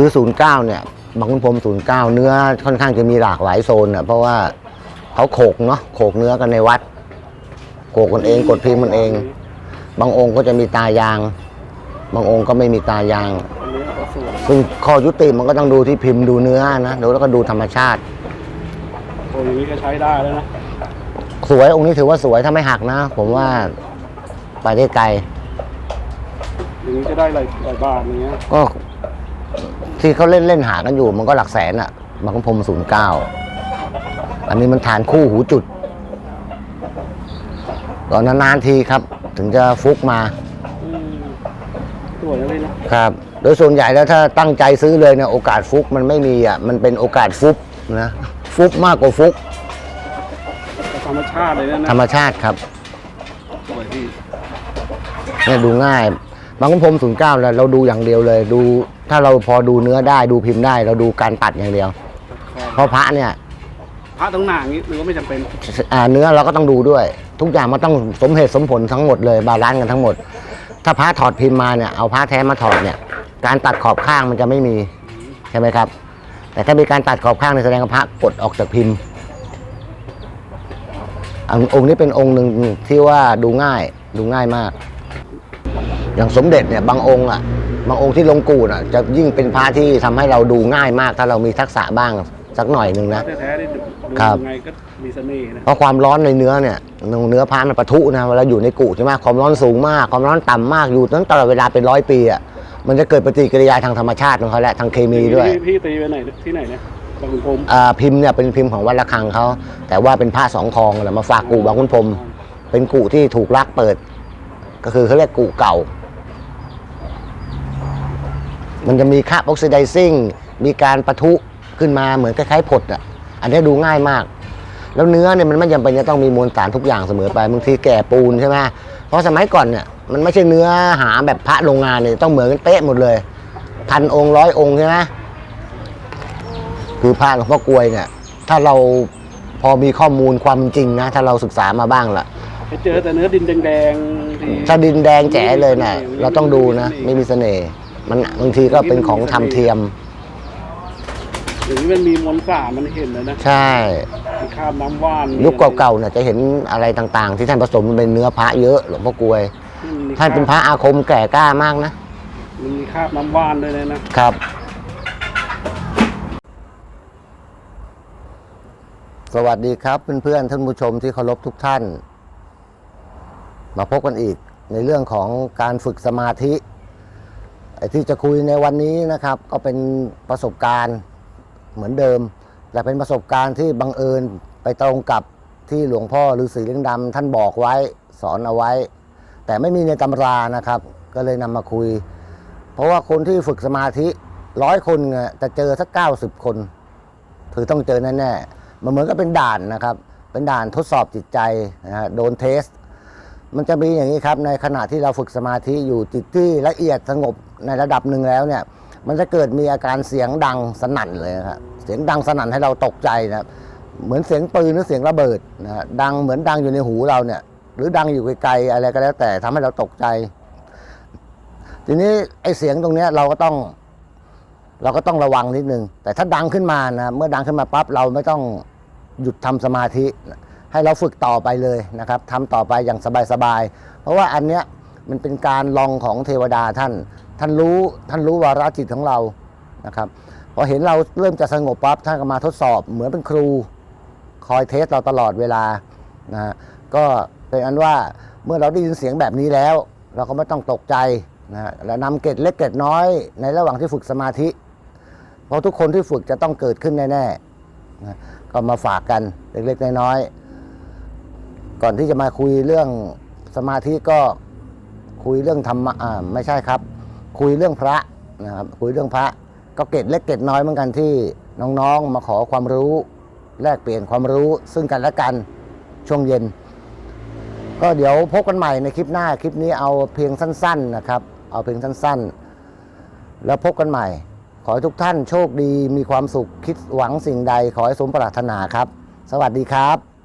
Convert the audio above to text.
คือ 09 เนี่ยบางคุณพรม09 เนื้อค่อนข้างจะมีหลากหลายโซนอะเพราะว่าเขาโขกเนาะโขกเนื้อกันในวัด โขกกันเองกดพิมพ์มันเอง บางองค์ก็จะมีตายาง บางองค์ก็ไม่มีตายางอันนี้ก็สวยซึ่งข้อยุติมันก็ต้องดูที่พิมพ์ดูเนื้อนะดูแล้วก็ดูธรรมชาติโอ้ยอย่างนี้ก็ใช้ได้แล้วนะสวยองค์นี้ถือว่าสวยถ้าไม่หักนะ ผมว่าไปได้ไกลอย่างนี้จะได้หลายหลายบาทอย่างเงี้ยก็ ที่เขาเล่นเล่นหากันอยู่ มันก็หลักแสนอะบางคุณพรมศูนย์เก้าอันนี้มันฐานคู่หูจุดก่อนนานๆทีครับ ถึงจะฟุกมาอืมสวยนะพี่นะครับ โดยส่วนใหญ่แล้วถ้าตั้งใจซื้อเลยเนี่ยโอกาสฟุกมันไม่มีอะมันเป็นโอกาสฟุกนะฟุกมากกว่าฟุกแต่ธรรมชาติเลยนะนะธรรมชาติครับสวยพี่เนี่ยดูง่าย บางคุณพรมศูนย์เก้าเราดูอย่างเดียวเลยดู ถ้าเราพอดูเนื้อได้ดูพิมพ์ได้ เราดูการตัดอย่างเดียว เพราะพระเนี่ยพระต้องหนาอย่างนี้หรือว่าไม่จำเป็นอ่าเนื้อเราก็ต้องดูด้วย ทุกอย่างมันต้องสมเหตุสมผลทั้งหมดเลยบาลานซ์กันทั้งหมด ถ้าพระถอดพิมพ์มาเนี่ยเอาพระแท้มาถอดเนี่ย การตัดขอบข้างมันจะไม่มีใช่ไหมครับ แต่ถ้ามีการตัดขอบข้างในยแสดงว่าพระกดออกจากพิมพ์อันองค์นี้เป็นองค์หนึ่งที่ว่าดูง่ายดูง่ายมาก อย่างสมเด็จเนี่ยบางองค์อะ บางองค์ที่ลงกูดอะจะยิ่งเป็นพระที่ทำให้เราดูง่ายมาก ถ้าเรามีทักษะบ้างสักหน่อยหนึ่งนะแท้ๆได้ดูดูครับยังไงก็มีเสน่ห์นะเพราะความร้อนในเนื้อเนี่ยเนื้อพามันปะทุนะเวลาอยู่ในกุใช่ไหมความร้อนสูงมาก ความร้อนต่ำมากอยู่ตั้งตลอดเวลาเป็นร้อยปีอะมันจะเกิดปฏิกิริยาทางธรรมชาติของเขาแหละทางเคมีด้วยพี่พี่ตีไปไหนที่ไหนเนี่ยบางขุนพรหมอ่าพิมพ์เนี่ยเป็นพิมพ์ของวัดระฆังเขาแต่ว่าเป็นผ้าสองคลองแหละมาฝากกูบางคุณพรหมเป็นกูที่ถูกลักเปิด ก็คือเขาเรียกกูเก่า มันจะมีค่าออกซิไดซิ่งมีการปะทุขึ้นมาเหมือนคล้ายๆผดอะอันนี้ดูง่ายมาก แล้วเนื้อเนี่ยมันไม่จำเป็นจะต้องมีมวลสารทุกอย่างเสมอไปบางทีแก่ปูนใช่ไหมเพราะสมัยก่อนเนี่ยมันไม่ใช่เนื้อหาแบบพระโรงงานเนี่ยต้องเหมือนกันเป๊ะหมดเลยพันองค์ร้อยองค์ใช่ไหมคือพระหลวงพ่อกลวยเนี่ยถ้าเราพอมีข้อมูลความจริงนะ ถ้าเราศึกษามาบ้างล่ะไปเจอแต่เนื้อดินแดงๆที่ถ้าดินแดงแจ๋เลยเนี่ยเราต้องดูนะ ไม่มีเสน่ห์ มันบางทีก็เป็นของทำเทียม อย่างนี้มันมีมวลสารมันเห็นเลยนะใช่ มีคราบน้ำว่านยุคเก่าๆเนี่ยจะเห็นอะไรต่างๆ ที่ท่านผสมมันเป็นเนื้อพระเยอะหลวงพ่อกลวยมีท่านเป็นพระอาคมแก่กล้ามากนะ มันมีคราบน้ำว่านด้วยเลยนะ ครับ สวัสดีครับเพื่อนๆท่านผู้ชมที่เคารพทุกท่าน มาพบกันอีกในเรื่องของการฝึกสมาธิ ไอ้ที่จะคุยในวันนี้นะครับ ก็เป็นประสบการณ์เหมือนเดิม แต่เป็นประสบการณ์ที่บังเอิญไปตรงกับที่หลวงพ่อฤาษีเลี้ยงดำท่านบอกไว้สอนเอาไว้ แต่ไม่มีในตำรานะครับ ก็เลยนำมาคุย เพราะว่าคนที่ฝึกสมาธิร้อยคนเนี่ยจะเจอสักเก้าสิบคน ถือต้องเจอแน่ๆมันเหมือนกับเป็นด่านนะครับ เป็นด่านทดสอบจิตใจนะฮะโดนเทส มันจะมีอย่างนี้ครับในขณะที่เราฝึกสมาธิอยู่จิตที่ละเอียดสงบในระดับหนึ่งแล้วเนี่ย มันจะเกิดมีอาการเสียงดังสนั่นเลยครับเสียงดังสนั่นให้เราตกใจนะครับเหมือนเสียงปืนหรือเสียงระเบิดนะฮะดังเหมือนดังอยู่ในหูเราเนี่ย หรือดังอยู่ไกลๆอะไรก็แล้วแต่ทำให้เราตกใจ ทีนี้ไอ้เสียงตรงเนี้ยเราก็ต้อง เราก็ต้องระวังนิดนึงแต่ถ้าดังขึ้นมานะเมื่อดังขึ้นมาปั๊บเราไม่ต้องหยุดทำสมาธิ ให้เราฝึกต่อไปเลยนะครับทำต่อไปอย่างสบายๆ เพราะว่าอันเนี้ยมันเป็นการลองของเทวดาท่าน ท่านรู้ท่านรู้วาระจิตของเรานะครับพอเห็นเราเริ่มจะสงบปั๊บท่านก็มาทดสอบเหมือนเป็นครู คอยเทสเราตลอดเวลานะฮะก็เป็นอันว่าเมื่อเราได้ยินเสียงแบบนี้แล้ว เราก็ไม่ต้องตกใจนะฮะและนำเกร็ดเล็กเกร็ดน้อย ในระหว่างที่ฝึกสมาธิ เพราะทุกคนที่ฝึกจะต้องเกิดขึ้นแน่ๆนะก็มาฝากกันเล็กๆน้อยๆ ก่อนที่จะมาคุยเรื่องสมาธิก็คุยเรื่องธรรมะอ่าไม่ใช่ครับ คุยเรื่องพระนะครับคุยเรื่องพระก็เกร็ดเล็กเกร็ดน้อยเหมือนกันที่น้องๆ มาขอความรู้แลกเปลี่ยนความรู้ซึ่งกันและกันช่วงเย็น ก็เดี๋ยวพบกันใหม่ในคลิปหน้าคลิปนี้เอาเพียงสั้น ๆนะครับ เอาเพียงสั้นๆ แล้วพบกันใหม่ ขอให้ทุกท่านโชคดีมีความสุขคิดหวังสิ่งใดขอให้สมปรารถนาครับ สวัสดีครับ